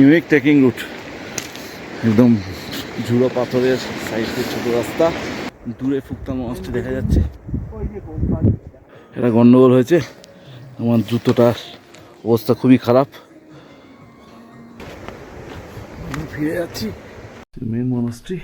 Unique trekking route একদম ঝুড়ো পাথরের সাইডে ছোট রাস্তা। দূরে ফুকতাম মাছটি দেখা যাচ্ছে। এটা গন্ডগোল হয়েছে। আমার জুতোটার অবস্থা খুবই খারাপ। ফিরে যাচ্ছি। Main monastery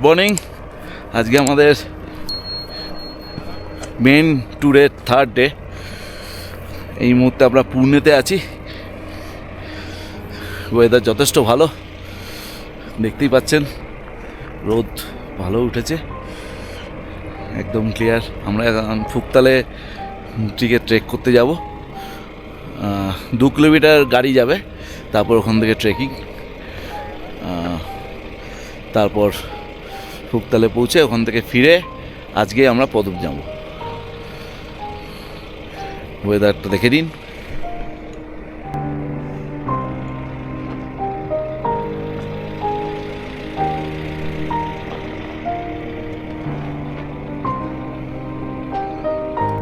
good morning. আজকে আমাদের মেন ট্যুরের থার্ড ডে এই মুহূর্তে আমরা পুনেতে আছি। ওয়েদার যথেষ্ট ভালো। দেখতেই পাচ্ছেন, রোদ ভালো উঠেছে। একদম ক্লিয়ার আমরা ফুকতালে টিকে ট্রেক করতে যাব। দু কিলোমিটার গাড়ি যাবে, তারপর ওখান থেকে ট্রেকিং তারপর ফুকতালে পৌঁছে ওখান থেকে ফিরে আজকে আমরা পদক যাব ওয়েদারটা দেখে দিন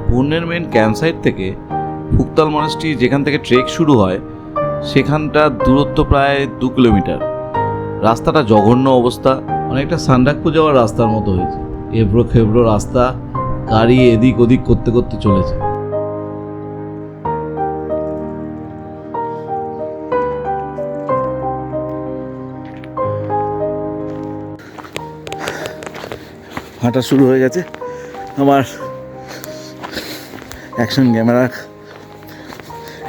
পুণ্যের মেন ক্যাম্প সাইট থেকে ফুকতাল মনেস্ট্রি যেখান থেকে ট্রেক শুরু হয় সেখানটার দূরত্ব প্রায় দু কিলোমিটার। রাস্তাটা জঘন্য অবস্থা। অনেকটা সান্ডাকপু যাওয়ার রাস্তার মতো হয়েছে। এবড়ো খেবড়ো রাস্তা গাড়ি এদিক ওদিক করতে করতে চলেছে। হাঁটা শুরু হয়ে গেছে। আমার অ্যাকশন ক্যামেরা,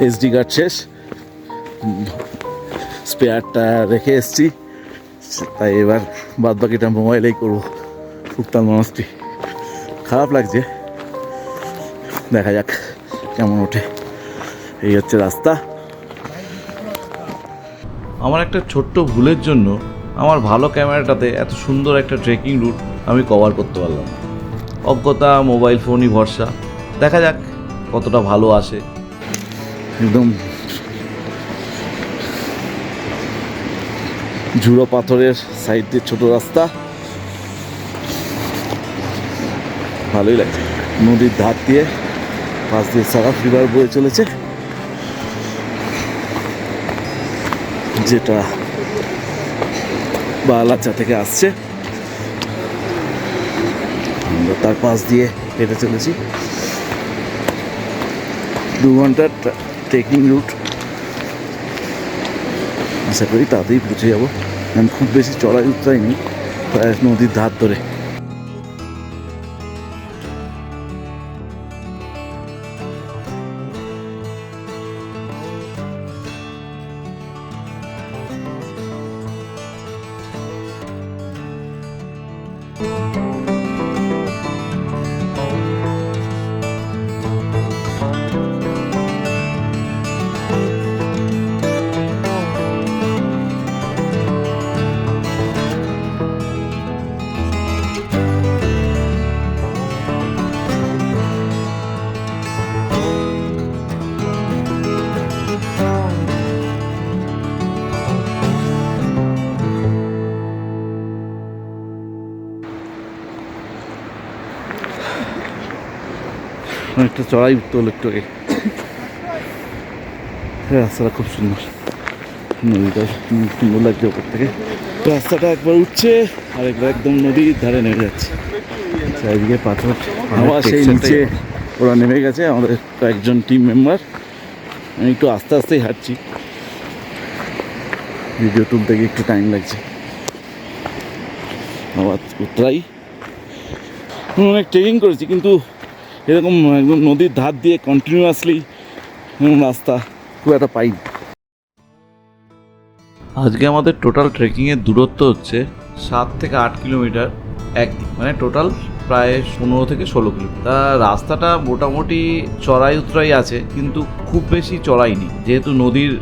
এসডি কার্ড শেষ। স্পেয়ারটা রেখে এসছি। তাই এবার বাদ বাকিটা মোবাইলেই করব ফুকতাল মানুষটি খারাপ লাগছে। দেখা যাক কেমন ওঠে। এই হচ্ছে রাস্তা। আমার একটা ছোট্ট ভুলের জন্য আমার ভালো ক্যামেরাটাতে এত সুন্দর একটা ট্রেকিং রুট আমি কভার করতে পারলাম। অজ্ঞতা মোবাইল ফোনই ভরসা। দেখা যাক কতটা ভালো আসে। একদম ঝুড়ো পাথরের সাইড দিয়ে ছোট রাস্তা। ভালোই লাগছে। নদীর ধার দিয়ে পাশ দিয়ে সারা ফিভার বয়ে চলেছে। যেটা বালাচা থেকে আসছে। আমরা তার পাশ দিয়ে হেঁটে চলেছি। দু ঘণ্টার ট্রেকিং রুট আশা করি তাতেই পৌঁছে যাব। আমি খুব বেশি চড়াই উত্তরাই নেই, প্রায় নদীর ধার ধরে। অনেকটা চড়াই উঠতে হলো একটু আগে। রাস্তাটা খুব সুন্দর। নদীটা সুন্দর লাগছে ওপর থেকে। রাস্তাটা একবার উঠছে আর একবার একদম নদীর ধারে নেমে যাচ্ছে। চারিদিকে পাথর। আবার সেই নিচে ওরা নেমে গেছে। আমাদের কয়েকজন টিম মেম্বার আমি একটু আস্তে আস্তেই হাঁটছি। ভিডিও তুলতে গিয়ে একটু টাইম লাগছে। আবার উতরাই। আমি অনেক ট্রেকিং করেছি কিন্তু এরকম একদম নদীর ধার দিয়ে কন্টিনিউয়াসলি রাস্তা, খুব একটা পাইনি। আজকে আমাদের টোটাল ট্রেকিংয়ের দূরত্ব হচ্ছে সাত থেকে আট কিলোমিটার একদিন মানে টোটাল প্রায় পনেরো থেকে ষোলো কিলোমিটার। তা রাস্তাটা মোটামুটি চড়াই উতরাই আছে, কিন্তু খুব বেশি চড়াই নেই যেহেতু নদীর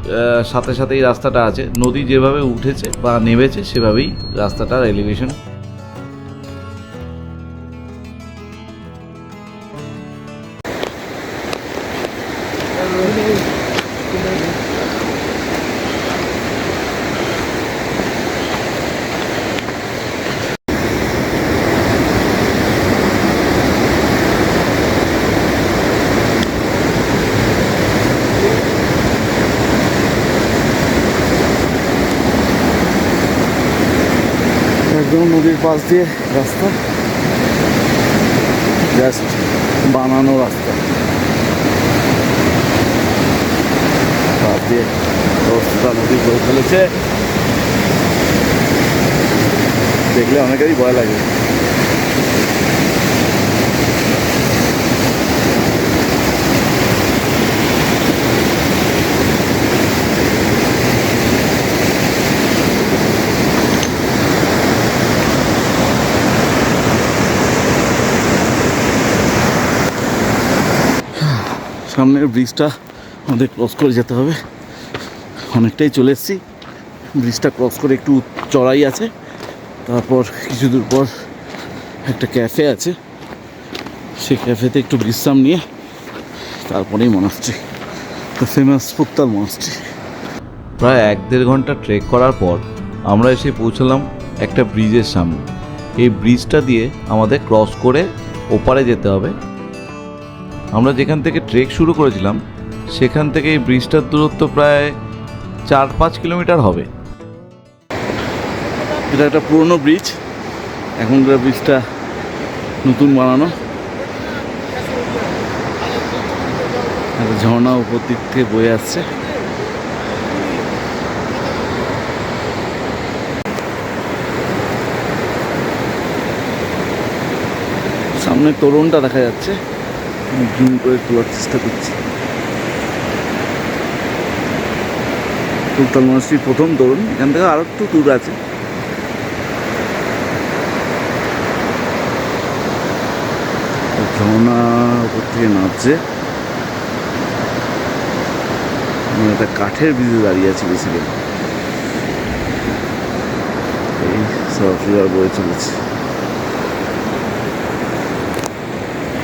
সাথে সাথেই রাস্তাটা আছে, নদী যেভাবে উঠেছে বা নেমেছে সেভাবেই রাস্তাটার এলিভেশন একদম নদীর পাশ দিয়ে রাস্তা। জাস্ট বানানো রাস্তা। পাশ দিয়ে রাস্তা নদী বয়ে ফেলেছে দেখলে অনেকেরই ভয় লাগে। সামনের ব্রিজটা আমাদের ক্রস করে যেতে হবে। অনেকটাই চলে এসেছি। ব্রিজটা ক্রস করে একটু চড়াই আছে। তারপর কিছু দূর পর একটা ক্যাফে আছে। সেই ক্যাফেতে একটু বিশ্রাম নিয়ে তারপরেই monastery the famous Phuktal monastery প্রায় এক দেড় ঘণ্টা ট্রেক করার পর আমরা এসে পৌঁছলাম একটা ব্রিজের সামনে। এই ব্রিজটা দিয়ে আমাদের ক্রস করে ওপারে যেতে হবে। আমরা যেখান থেকে ট্রেক শুরু করেছিলাম, সেখান থেকে এই ব্রিজটার দূরত্ব প্রায় চার পাঁচ কিলোমিটার হবে। এটা একটা পুরনো ব্রিজ এখনকার ব্রিজটা নতুন বানানো। একটা ঝর্ণা উপর দিক থেকে বয়ে আসছে। সামনে তরুণটা দেখা যাচ্ছে। জুম করে তোলার চেষ্টা করছি। সুলতান মনস্ট্রির প্রথম তরুণ, এখান থেকে আরও একটু দূর আছে। ঝর্ণা উপর থেকে আমি একটা কাঠের ব্রিজে দাঁড়িয়ে আছি বেসিক্যালি এই সরফিয়ার বয়ে চলেছে।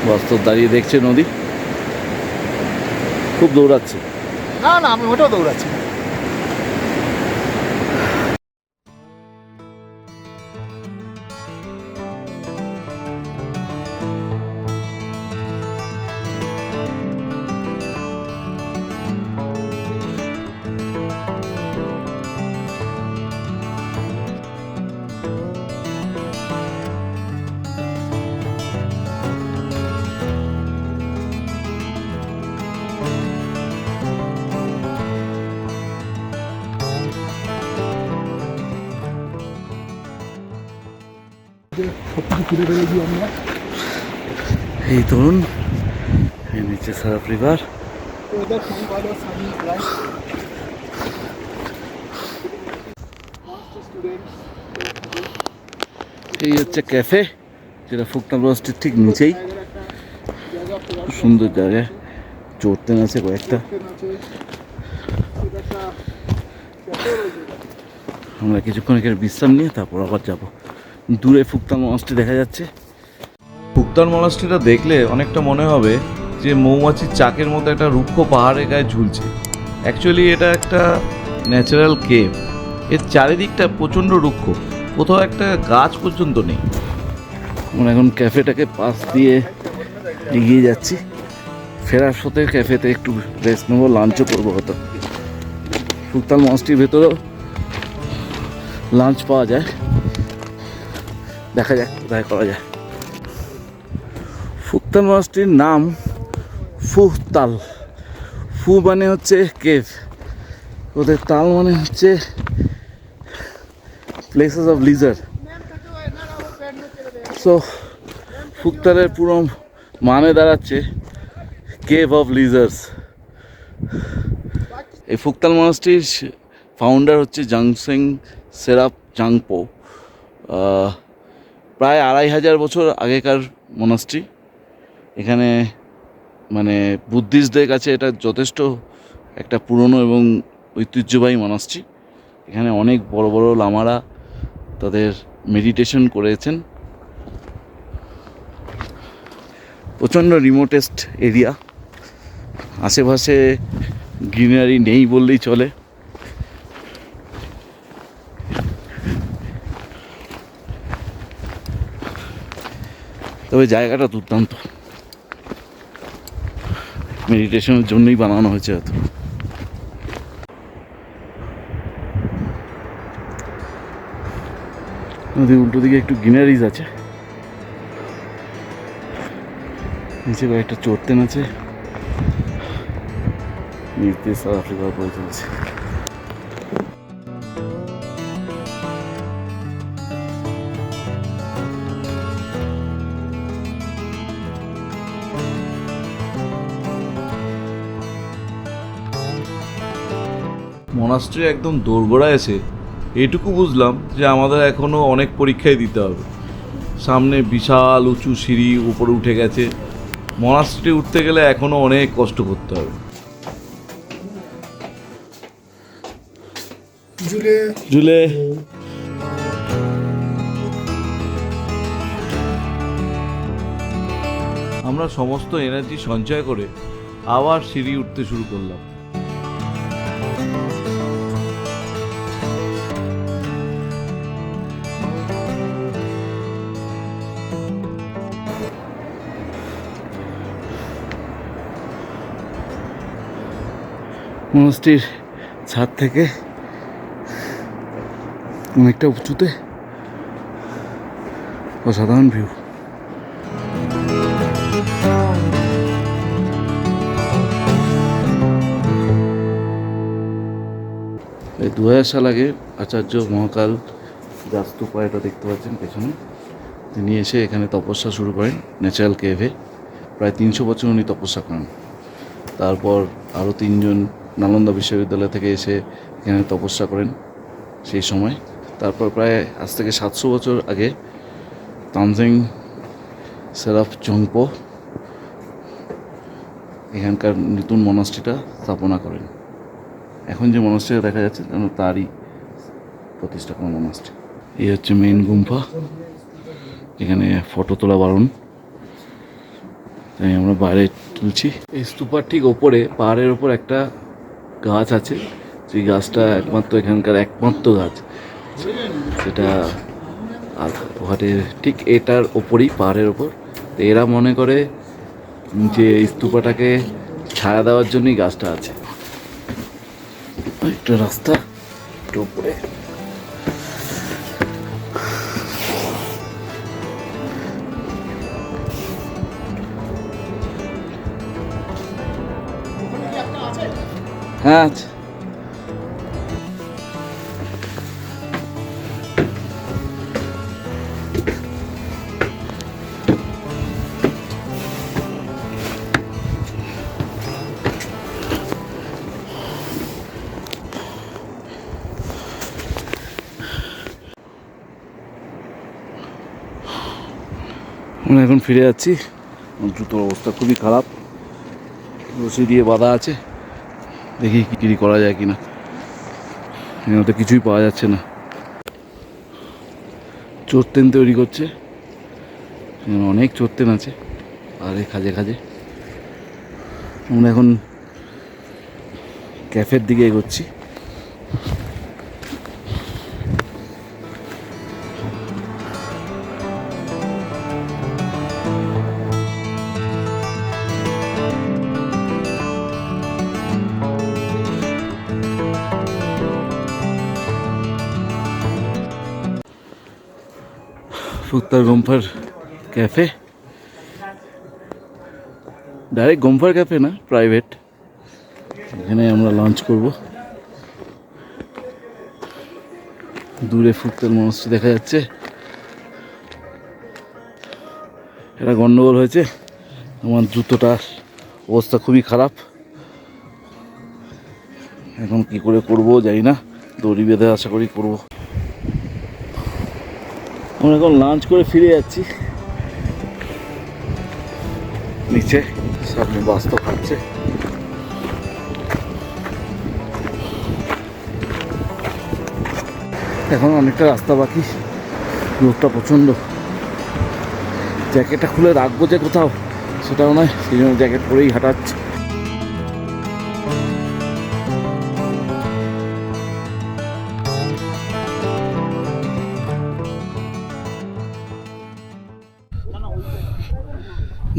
বাস্তব দাঁড়িয়ে দেখছে নদী। খুব দৌড়াচ্ছে। না না আমি ওটাও দৌড়াচ্ছি। গিয়ে আমরা এই এই নিচে সামনে প্রায় এই হচ্ছে ক্যাফে যেটা ফুকনা বস্তির ঠিক নিচেই। সুন্দর জায়গা চড়তে আছে কয়েকটা। আমরা কিছুক্ষণ এখানে বিশ্রাম নিয়ে তারপর আবার যাব। দূরে ফুকতাল মঞ্চটি দেখা যাচ্ছে। ভুক্তার মনাস্ট্রিটা দেখলে অনেকটা মনে হবে যে মৌমাছির চাকের মতো একটা রুক্ষ পাহাড়ের গায়ে ঝুলছে। অ্যাকচুয়ালি এটা একটা ন্যাচারাল কেভ এর চারিদিকটা প্রচণ্ড রুক্ষ। কোথাও একটা গাছ পর্যন্ত নেই। আমরা এখন ক্যাফেটাকে পাশ দিয়ে এগিয়ে যাচ্ছি। ফেরার সাথে ক্যাফেতে একটু রেস্ট নেব লাঞ্চও করব হয়তো। সুলতান মঞ্চটির ভেতরেও লাঞ্চ পাওয়া যায়। দেখা যাক, কোথায় করা যায়। ফুকতাল মঞ্চটির নাম ফুহতাল ফু মানে হচ্ছে কেভ। ওদের তাল মানে হচ্ছে প্লেসেস অফ লিজার সো ফুকতালের পুরো মানে দাঁড়াচ্ছে কেভ অফ লিজার্স। এই ফুকতাল মনাস্ট্রির ফাউন্ডার হচ্ছে জাংসেং সেরাপ জাংপো। প্রায় আড়াই হাজার বছর আগেকার মনাস্ট্রি এখানে মানে বুদ্ধিস্টদের কাছে এটা যথেষ্ট একটা পুরনো এবং ঐতিহ্যবাহী মনাস্ট্রি এখানে অনেক বড় বড় লামারা তাদের মেডিটেশন করেছেন। প্রচণ্ড রিমোটেস্ট এরিয়া আশেপাশে গ্রিনারি নেই বললেই চলে। তবে জায়গাটা দুর্দান্ত। মেডিটেশনের জন্যই বানানো হয়েছে হয়তো নদীর উল্টো দিকে একটু গ্রিনারিজ আছে। নিচে কয়েকটা চড়তেন আছে দিয়ে সাউথ আফ্রিকার চলছে মনাস্ট্রি একদম দোরগোড়ায় এসে এটুকু বুঝলাম যে আমাদের এখনও অনেক পরীক্ষাই দিতে হবে। সামনে বিশাল উঁচু সিঁড়ি উপরে উঠে গেছে মনাস্ট্রি উঠতে গেলে এখনও অনেক কষ্ট করতে হবে। জুলে। আমরা সমস্ত এনার্জি সঞ্চয় করে আবার সিঁড়ি উঠতে শুরু করলাম। মনস্টির ছাদ থেকে অনেকটা উঁচুতে অসাধারণ ভিউ। এই দু হাজার সাল আগে আচার্য মহাকাল গাছতুপা এটা দেখতে পাচ্ছেন পেছনে। তিনি এসে এখানে তপস্যা শুরু করেন ন্যাচারাল কেভে। প্রায় তিনশো বছর উনি তপস্যা করেন। তারপর আরও তিনজন নালন্দা বিশ্ববিদ্যালয় থেকে এসে এখানে তপস্যা করেন সেই সময়। তারপর প্রায় আজ থেকে সাতশো বছর আগে তানজিং সেরাফ চংপো এখানকার নতুন মনাস্ট্রিটা স্থাপনা করেন। এখন যে মনাস্ট্রিটা দেখা যাচ্ছে যেন তারই প্রতিষ্ঠা করা মনাস্ট্রি। এই হচ্ছে মেইন গুম্ফা। এখানে ফটো তোলা বারণ তাই আমরা বাইরে তুলছি। এই স্তূপার ঠিক ওপরে, পাহাড়ের ওপর একটা গাছ আছে সেই গাছটা একমাত্র এখানকার একমাত্র গাছ। সেটা ঘটে ঠিক এটার ওপরই, পাহাড়ের ওপর। এরা মনে করে যে স্তূপাটাকে ছায়া দেওয়ার জন্যই গাছটা আছে। একটা রাস্তা একটু উপরে হ্যাঁ আছে আমরা এখন ফিরে যাচ্ছি আমার জুতোর অবস্থা খুবই খারাপ রশি দিয়ে বাঁধা আছে দেখি কি করা যায় কিনা। এখানে তো কিছুই পাওয়া যাচ্ছে না। চোরতেন তৈরি করছে। অনেক চোরতেন আছে। আরে, খাজে খাজে। আমরা এখন ক্যাফের দিকে এগোচ্ছি। ফুক্তার গম্ফার ক্যাফে ডাইরেক্ট গম্ফার ক্যাফে না প্রাইভেট এখানে আমরা লঞ্চ করব। দূরে ফুটতেল মনস্ট্রি দেখা যাচ্ছে। এটা গন্ডগোল হয়েছে। আমার জুতোটার অবস্থা খুবই খারাপ। এখন কি করে করব জানি না। দড়ি বেঁধে আশা করি করব। আমরা এখন লাঞ্চ করে ফিরে যাচ্ছি। নিচে সামনে বাস্ত খাচ্ছে। এখন অনেকটা রাস্তা বাকি রোদটা প্রচণ্ড। জ্যাকেটটা খুলে রাখব যে কোথাও, সেটাও নয়, সেই জন্য জ্যাকেট পরেই হাঁটাচ্ছে।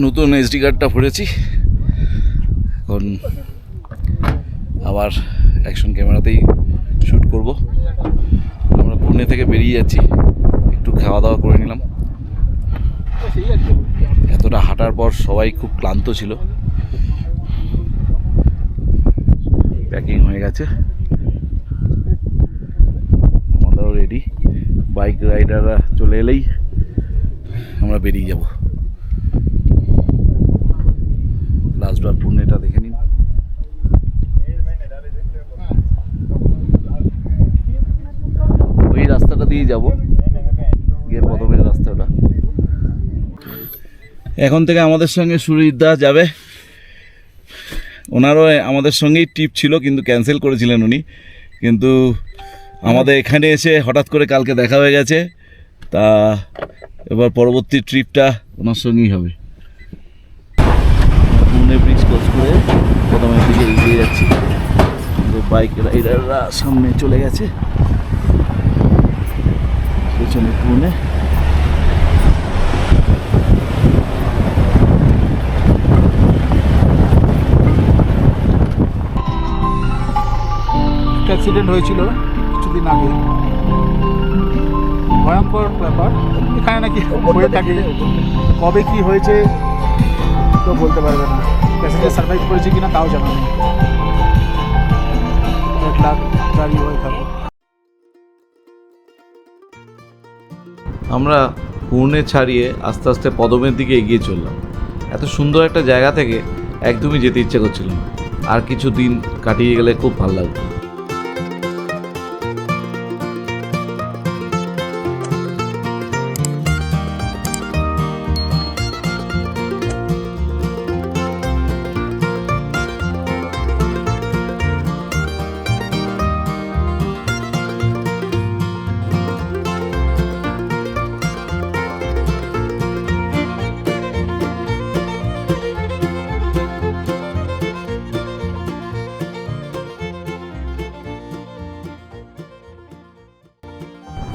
নতুন এসডি কার্ডটা ভরেছি এখন আবার অ্যাকশন ক্যামেরাতেই শ্যুট করব। আমরা পুনে থেকে বেরিয়ে যাচ্ছি। একটু খাওয়া দাওয়া করে নিলাম। এতটা হাঁটার পর সবাই খুব ক্লান্ত ছিল। প্যাকিং হয়ে গেছে। আমাদেরও রেডি বাইক রাইডাররা চলে এলেই আমরা বেরিয়ে যাব। রাস্তাটা দিয়ে যাব। গিয়ে প্রথমের রাস্তাটা। এখন থেকে আমাদের সঙ্গে সুরিদা যাবে। ওনারও আমাদের সঙ্গেই ট্রিপ ছিল, কিন্তু ক্যান্সেল করেছিলেন উনি। কিন্তু আমাদের এখানে এসে হঠাৎ করে কালকে দেখা হয়ে গেছে। তা এবার পরবর্তী ট্রিপটা ওনার সঙ্গেই হবে। ব্রিজ ক্রস করে প্রথমের দিকে এগিয়ে যাচ্ছি। বাইক রাইডাররা সামনে চলে গেছে। পেছনে পুনে অ্যাক্সিডেন্ট হয়েছিল কিছুদিন আগে। ভয়ঙ্কর ব্যাপার। এখানে নাকি হয়ে থাকে। কবে কি হয়েছে, তো বলতে পারবে না। প্যাসেঞ্জার সার্ভাইভ করেছে কিনা তাও জানা নেই। এক লাখ গাড়ি হয়ে থাকে আমরা পুনে ছাড়িয়ে আস্তে আস্তে পদমের দিকে এগিয়ে চললাম। এত সুন্দর একটা জায়গা থেকে একদমই যেতে ইচ্ছে করছিল আর কিছু দিন কাটিয়ে গেলে খুব ভালো লাগতো।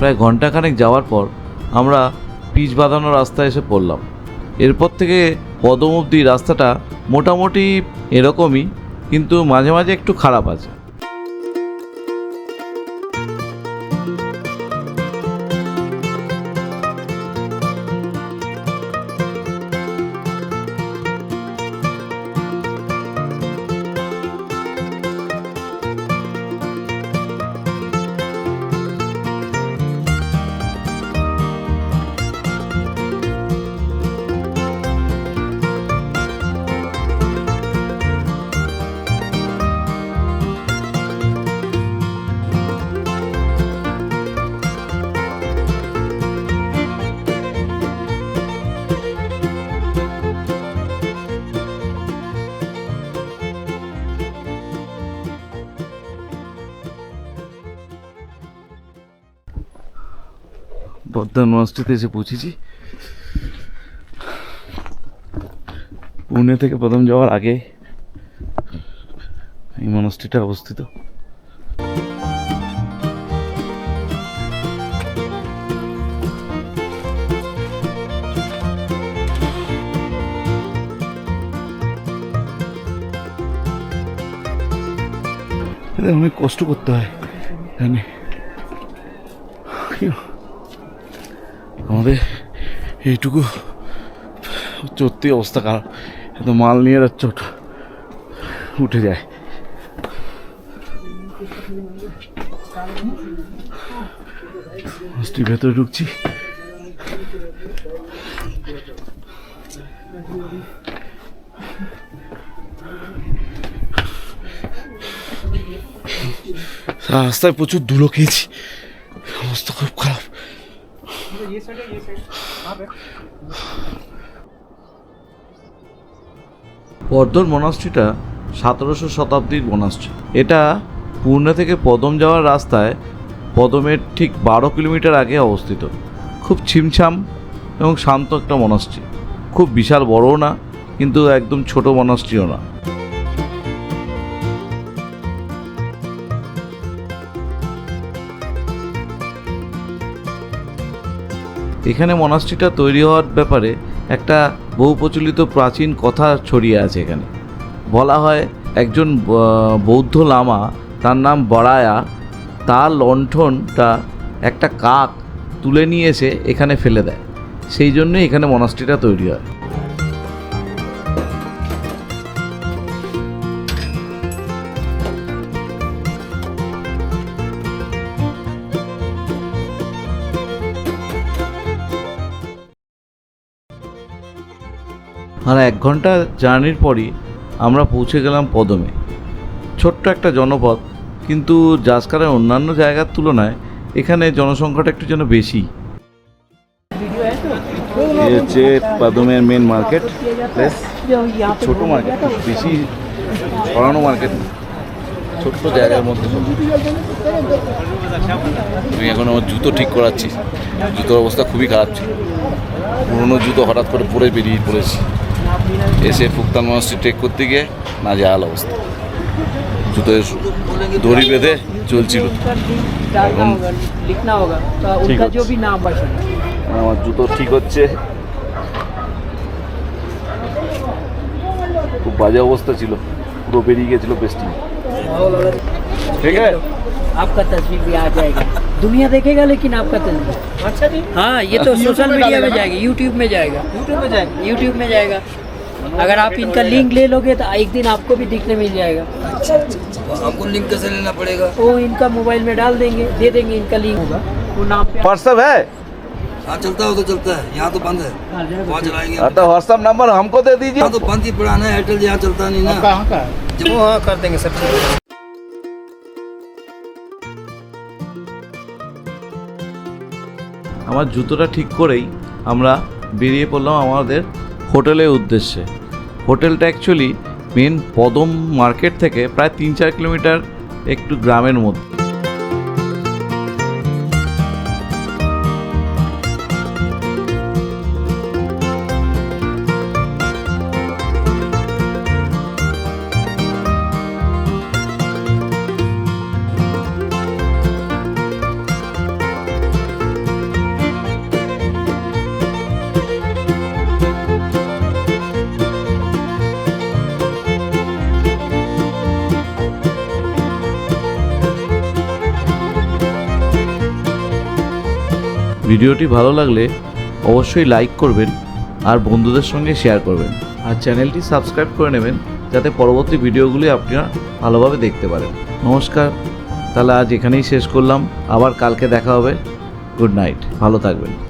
প্রায় ঘন্টাখানেক যাওয়ার পর আমরা পিচ বাঁধানো রাস্তা এসে পড়লাম। এরপর থেকে পদম অবধি রাস্তাটা মোটামুটি এরকমই, কিন্তু মাঝে মাঝে একটু খারাপ আছে। মনস্ট্রিতে এসে পৌঁছেছি। পুনে থেকে প্রথম যাওয়ার আগে এই মনস্ট্রিটা অবস্থিত। অনেক কষ্ট করতে হয় কি- আমাদের এইটুকু সত্যি অবস্থা খারাপ। এত মাল নিয়ে ওটা উঠে যায়। ভেতরে ঢুকছি। রাস্তায় প্রচুর ধুলো খেয়েছি। অবস্থা খুব বর্ধন মনাস্ট্রিটা সতেরোশো শতাব্দীর মনাস্ট্রি এটা পূর্ণা থেকে পদম যাওয়ার রাস্তায় পদমের ঠিক বারো কিলোমিটার আগে অবস্থিত। খুব ছিমছাম এবং শান্ত একটা মনাস্ট্রি খুব বিশাল বড়ও না, কিন্তু একদম ছোট মনাস্ট্রিও না। এখানে মনাস্ট্রিটা তৈরি হওয়ার ব্যাপারে একটা বহু প্রচলিত প্রাচীন কথা ছড়িয়ে আছে এখানে। বলা হয় একজন বৌদ্ধ লামা, তার নাম বড়ায়া তার লণ্ঠনটা একটা কাক তুলে নিয়ে এসে এখানে ফেলে দেয়। সেই জন্যই এখানে মনাস্ট্রিটা তৈরি হয়। আর এক ঘণ্টা জার্নির পরই আমরা পৌঁছে গেলাম পদমে। ছোট্ট একটা জনপদ কিন্তু জাসকারের অন্যান্য জায়গার তুলনায় এখানে জনসংখ্যাটা একটু যেন বেশি। এই হচ্ছে পাদমের মেন মার্কেট প্লেস ছোট মার্কেট বেশি ছড়ানো মার্কেট ছোট্ট জায়গার মধ্যে। সব। আমি এখন আমার জুতো ঠিক করাচ্ছি জুতোর অবস্থা খুবই খারাপ ছিল। পুরোনো জুতো হঠাৎ করে পরে বেরিয়ে পড়েছি। এসে ফুকতান মনস্ট্রি ট্রেক করতে গিয়ে না জাহাল অবস্থা জুতোয় দড়ি বেঁধে চলছিল डालना होगा लिखना होगा तो उनका जो भी नाम बचेगा আমার জুতো ঠিক হচ্ছে খুব বাজে অবস্থা ছিল পুরো বেরিয়ে গেছিল পেস্টি ঠিক আছে आपका तस्वीर भी आ जाएगा दुनिया देखेगा लेकिन आपका तस्वीर अच्छा जी हाँ ये तो सोशल मीडिया में जाएगा यूट्यूब में जाएगा यूट्यूब में जाएगा यूट्यूब में जाएगा अगर आप इनका लिंक ले लोगे तो एक दिन आपको भी दिखने मिल जाएगा हमको लिंक कैसे लेना पड़ेगा वो इनका मोबाइल में डाल देंगे दे देंगे इनका लिंक होगा वो नाम पे व्हाट्सअप है हाँ चलता हो तो चलता है यहाँ तो बंद है वहाँ चलाएंगे तो व्हाट्सअप नंबर हमको दे दीजिए यहाँ तो बंद ही पड़ा ना एयरटेल यहाँ चलता नहीं ना कहाँ का है वो हाँ कर देंगे सब আমার জুতোটা ঠিক করেই আমরা বেরিয়ে পড়লাম আমাদের হোটেলের উদ্দেশ্যে। হোটেলটা অ্যাকচুয়ালি মেন পদম মার্কেট থেকে প্রায় তিন চার কিলোমিটার একটু গ্রামের মধ্যে। ভিডিওটি ভালো লাগলে অবশ্যই লাইক করবেন আর বন্ধুদের সঙ্গে শেয়ার করবেন। আর চ্যানেলটি সাবস্ক্রাইব করে নেবেন যাতে পরবর্তী ভিডিওগুলি আপনারা ভালোভাবে দেখতে পারেন। নমস্কার, তাহলে আজ এখানেই শেষ করলাম। আবার কালকে দেখা হবে। Good night. ভালো থাকবেন।